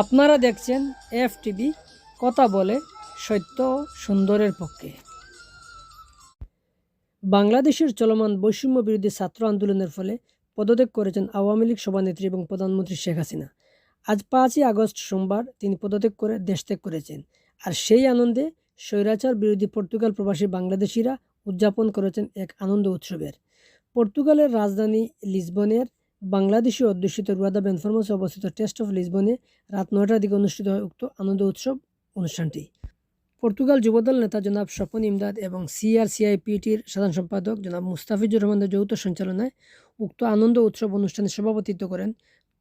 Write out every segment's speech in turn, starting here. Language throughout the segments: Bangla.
আপনারা দেখছেন এফ টিভি কথা বলে সত্য সুন্দরের পক্ষে। বাংলাদেশের চলমান বৈষম্য বিরোধী ছাত্র আন্দোলনের ফলে পদত্যাগ করেছেন আওয়ামী লীগ সভানেত্রী এবং প্রধানমন্ত্রী শেখ হাসিনা। আজ পাঁচই আগস্ট সোমবার তিনি পদত্যাগ করে দেশত্যাগ করেছেন। আর সেই আনন্দে স্বৈরাচার বিরোধী পর্তুগাল প্রবাসী বাংলাদেশিরা উদযাপন করেছেন এক আনন্দ উৎসবের। পর্তুগালের রাজধানী লিসবনের বাংলাদেশি অধ্যুষিত রুয়াদা বেনফরমাসে অবস্থিত টেস্ট অফ লিসবনে রাত নয়টার দিকে অনুষ্ঠিত হয় উক্ত আনন্দ উৎসব অনুষ্ঠানটি। পর্তুগাল যুবদল নেতা জনাব স্বপন ইমদাদ এবং সিআরসিআইপিটির সাধারণ সম্পাদক জনাব মুস্তাফিজুর রহমানের যৌথ সঞ্চালনায় উক্ত আনন্দ উৎসব অনুষ্ঠানে সভাপতিত্ব করেন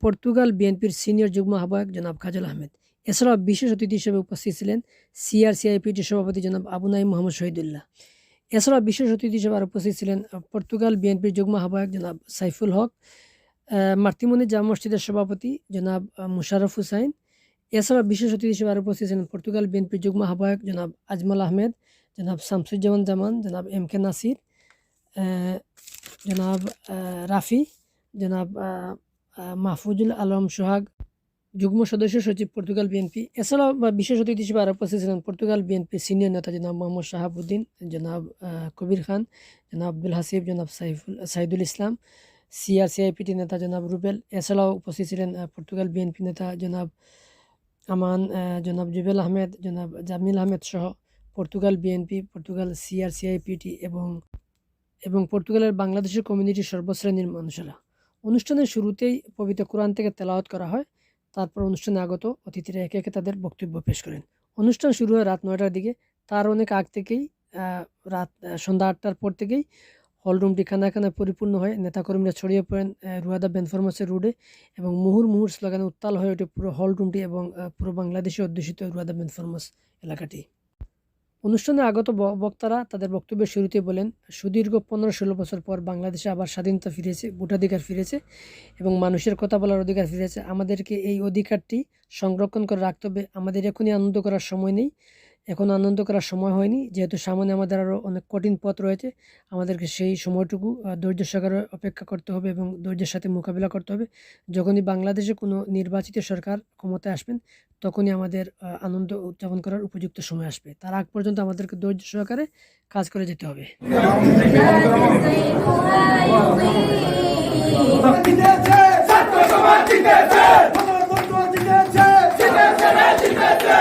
পর্তুগাল বিএনপির সিনিয়র যুগ্ম আহ্বায়ক জনাব কাজল আহমেদ। এছাড়াও বিশেষ অতিথি হিসেবে উপস্থিত ছিলেন সিআরসিআইপিটির সভাপতি জনাব আবু নাইম মোহাম্মদ শহীদুল্লাহ। এছাড়াও বিশেষ অতিথি হিসেবে আর উপস্থিত ছিলেন পর্তুগাল বিএনপির যুগ্ম আহ্বায়ক জনাব সাইফুল হক মার্তিমনি জামা মসজিদের সভাপতি জনাব মুশারফ হুসাইন। এছাড়া বিশেষ অতিথি হিসেবে আর উপস্থিত ছিলেন পর্তুগাল বিএনপির যুগ্ম আহ্বায়ক জনাব আজমাল আহমেদ, জনাব শামসুজ্জামান জামান, জনাব এম কে নাসির জনাব রাফি, জনাব মাহফুজুল আলম সোহাগ, যুগ্ম সদস্য সচিব পর্তুগাল বিএনপি। এছাড়াও বিশেষ অতিথি হিসেবে আর উপস্থিত ছিলেন পর্তুগাল বিএনপি সিনিয়র নেতা জনাব মোহাম্মদ শাহাবুদ্দিন, জনাব কবির খান, জনাব আব্দুল হাসিব, জনাব সাইফুল, সাইদুল ইসলাম সিআরসিআইপিটি নেতা জনাব রুবেল এছাড়াও উপস্থিত ছিলেন পর্তুগাল বিএনপি নেতা জনাব আমান জনাব জুবেল আহমেদ, জনাব জামিল আহমেদ সহ পর্তুগাল বিএনপি পর্তুগাল সিআরসিআইপিটি এবং এবং পর্তুগালের বাংলাদেশের কমিউনিটির সর্বশ্রেণীর মানুষেরা। অনুষ্ঠানের শুরুতেই পবিত্র কোরআন থেকে তেলাওয়াত করা হয়, তারপর অনুষ্ঠানে আগত অতিথিরা একে একে তাদের বক্তব্য পেশ করেন। অনুষ্ঠান শুরু হয় রাত নয়টার দিকে, তার অনেক আগ থেকেই রাত সন্ধ্যা আটটার পর থেকেই হলরুমটি খানায় পরিপূর্ণ হয়। নেতাকর্মীরা ছড়িয়ে পড়েন রুয়াদা বেনফরমাসের রোডে এবং মুহুর মুহুর স্লোগানে উত্তাল হয়ে ওঠে পুরো হলরুমটি এবং পুরো বাংলাদেশে অধ্যুষিত রুয়াদা বেনফরমাস এলাকাটি। অনুষ্ঠানে আগত বক্তারা তাদের বক্তব্যের শুরুতে বলেন, সুদীর্ঘ পনেরো ষোলো বছর পর বাংলাদেশে আবার স্বাধীনতা ফিরেছে, ভোটাধিকার ফিরেছে এবং মানুষের কথা বলার অধিকার ফিরেছে। আমাদেরকে এই অধিকারটি সংরক্ষণ করে রাখতে হবে। আমাদের এখনই আনন্দ করার সময় নেই। এখন আনন্দ করার সময় হয়নি। যেহেতু সামনে আমাদের আরও অনেক কঠিন পথ রয়েছে, আমাদেরকে সেই সময়টুকু ধৈর্য সহকারে অপেক্ষা করতে হবে এবং ধৈর্যের সাথে মোকাবিলা করতে হবে। যখনই বাংলাদেশে কোনো নির্বাচিত সরকার ক্ষমতায় আসবেন, তখনই আমাদের আনন্দ উদযাপন করার উপযুক্ত সময় আসবে। তার আগ পর্যন্ত আমাদেরকে ধৈর্য সহকারে কাজ করে যেতে হবে জিতেছে রে জিতেছে জিতেছে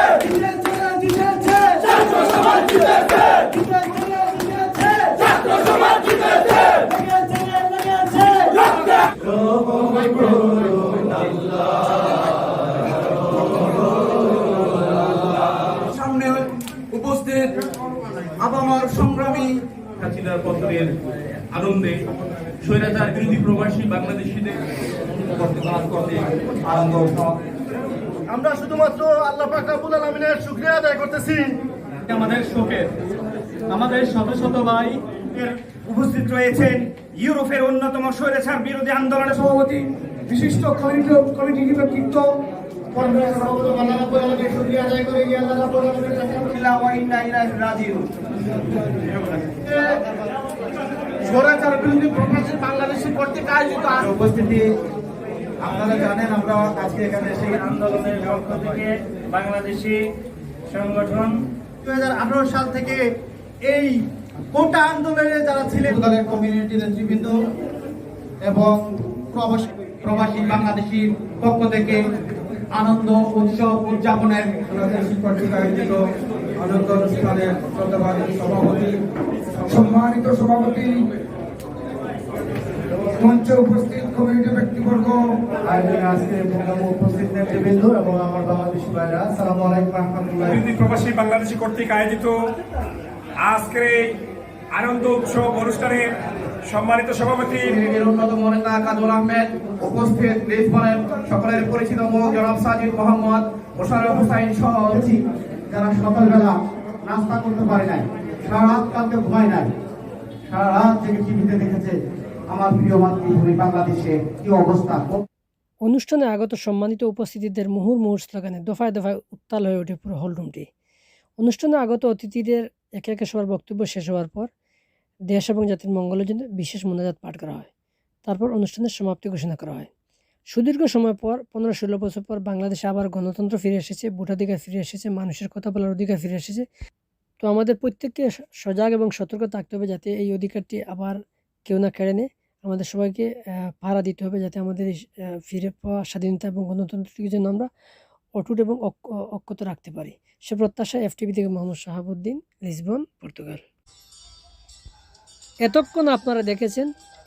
রে জিতেছে ছাত্র সমাজ জিতেছে জিতেছে রে জিতেছে ছাত্র সমাজ জিতেছে লেগেছে রে লেগেছে লক্ষ্য সামনে উপস্থিত আবামার সংগ্রামী হাসিনার পতনের আনন্দে স্বৈরাচার বিরোধী প্রবাসী বাংলাদেশিদের আনন্দ আমরা শুধুমাত্র আল্লাহ পাক রাব্বুল আলামিনের শুকরিয়া আদায় করতেছি। আমাদের শোকের। আমাদের শত শত ভাই উপস্থিত রয়েছেন ইউরোপের অন্যতম স্বৈরাচার বিরোধী আন্দোলনের সভাপতি। বিশিষ্ট কমিটি কমিটি নেতৃত্ব। উপস্থিতি। জানেন, আমরা সেই আন্দোলনের পক্ষ থেকে বাংলাদেশি সংগঠন দুই হাজার আঠারো সাল থেকে এই কোটা আন্দোলনে যারা ছিলেন, দলের এবং প্রবাসী প্রবাসী বাংলাদেশির পক্ষ থেকে আনন্দ উৎসব উদযাপনের বাংলাদেশি আয়োজিত আনন্দ অনুষ্ঠানের সভাপতি সম্মানিত সভাপতি মঞ্চে উপস্থিত কমিউনিটি ব্যক্তিবর্গ আয়োজনে আজকে প্রোগ্রামে উপস্থিত নেতৃবৃন্দ এবং আমার বাংলাদেশি ভাইরা আসসালামু আলাইকুম রহমতুল্লাহ প্রবাসী বাংলাদেশি কর্তৃক আয়োজিত আজকের এই আনন্দ উৎসব অনুষ্ঠানের সম্মানিত সভাপতি অন্যতম নেতা কাজল আহমেদ উপস্থিত সকলের পরিচিত মুখ জনাব সাজিদ মোহাম্মদ মোশারফ হুসাইন সহ যারা সকালবেলা নাস্তা করতে পারে নাই সারা রাত কালকে ঘুমায় নাই সারা রাত থেকে টিভিতে দেখেছে আমার প্রিয় মাতৃভূমি বাংলাদেশে কি অবস্থা। অনুষ্ঠানে আগত সম্মানিত উপস্থিতিদের মুহুর মুহুর স্লোগানে দফায় দফায় উত্তাল হয়ে ওঠে পুরো হলরুমটি। অনুষ্ঠানে আগত অতিথিদের একে একে সবার বক্তব্য শেষ হওয়ার পর দেশ এবং জাতির মঙ্গলের জন্য বিশেষ মোনাজাত পাঠ করা হয়। তারপর অনুষ্ঠানের সমাপ্তি ঘোষণা করা হয়। সুদীর্ঘ সময় পর, পনেরো ষোলো বছর পর বাংলাদেশে আবার গণতন্ত্র ফিরে এসেছে, ভোটাধিকার ফিরে এসেছে, মানুষের কথা বলার অধিকার ফিরে এসেছে। তো আমাদের প্রত্যেককে সজাগ এবং সতর্ক থাকতে হবে যাতে এই অধিকারটি আবার কেউ না কেড়ে নেয়। আমাদের সবাইকে পাহারা দিতে হবে যাতে আমাদের ফিরে পাওয়া স্বাধীনতা এবং গণতন্ত্রটিকে যেন আমরা অটুট এবং অক্ষ- অক্ষত রাখতে পারি। সে প্রত্যাশা এফটিভি থেকে মোহাম্মদ শাহাবুদ্দিন, লিসবন, পর্তুগাল। এতক্ষণ আপনারা দেখেছেন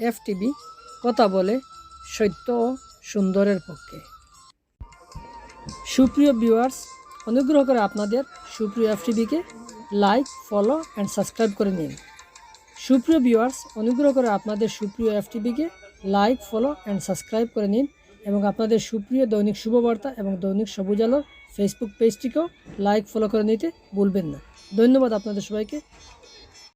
এফটিভি, কথা বলে সত্য ও সুন্দরের পক্ষে। সুপ্রিয় ভিউয়ার্স অনুগ্রহ করে আপনাদের সুপ্রিয় এফটিভিকে লাইক ফলো অ্যান্ড সাবস্ক্রাইব করে নিন। সুপ্রিয় ভিউয়ার্স অনুগ্রহ করে আপনাদের সুপ্রিয় এফটিভিকে লাইক ফলো অ্যান্ড সাবস্ক্রাইব করে নিন এবং আপনাদের সুপ্রিয় দৈনিক শুভবার্তা এবং দৈনিক সবুজ আলোর ফেসবুক পেজটিকেও লাইক ফলো করে নিতে ভুলবেন না। ধন্যবাদ আপনাদের সবাইকে।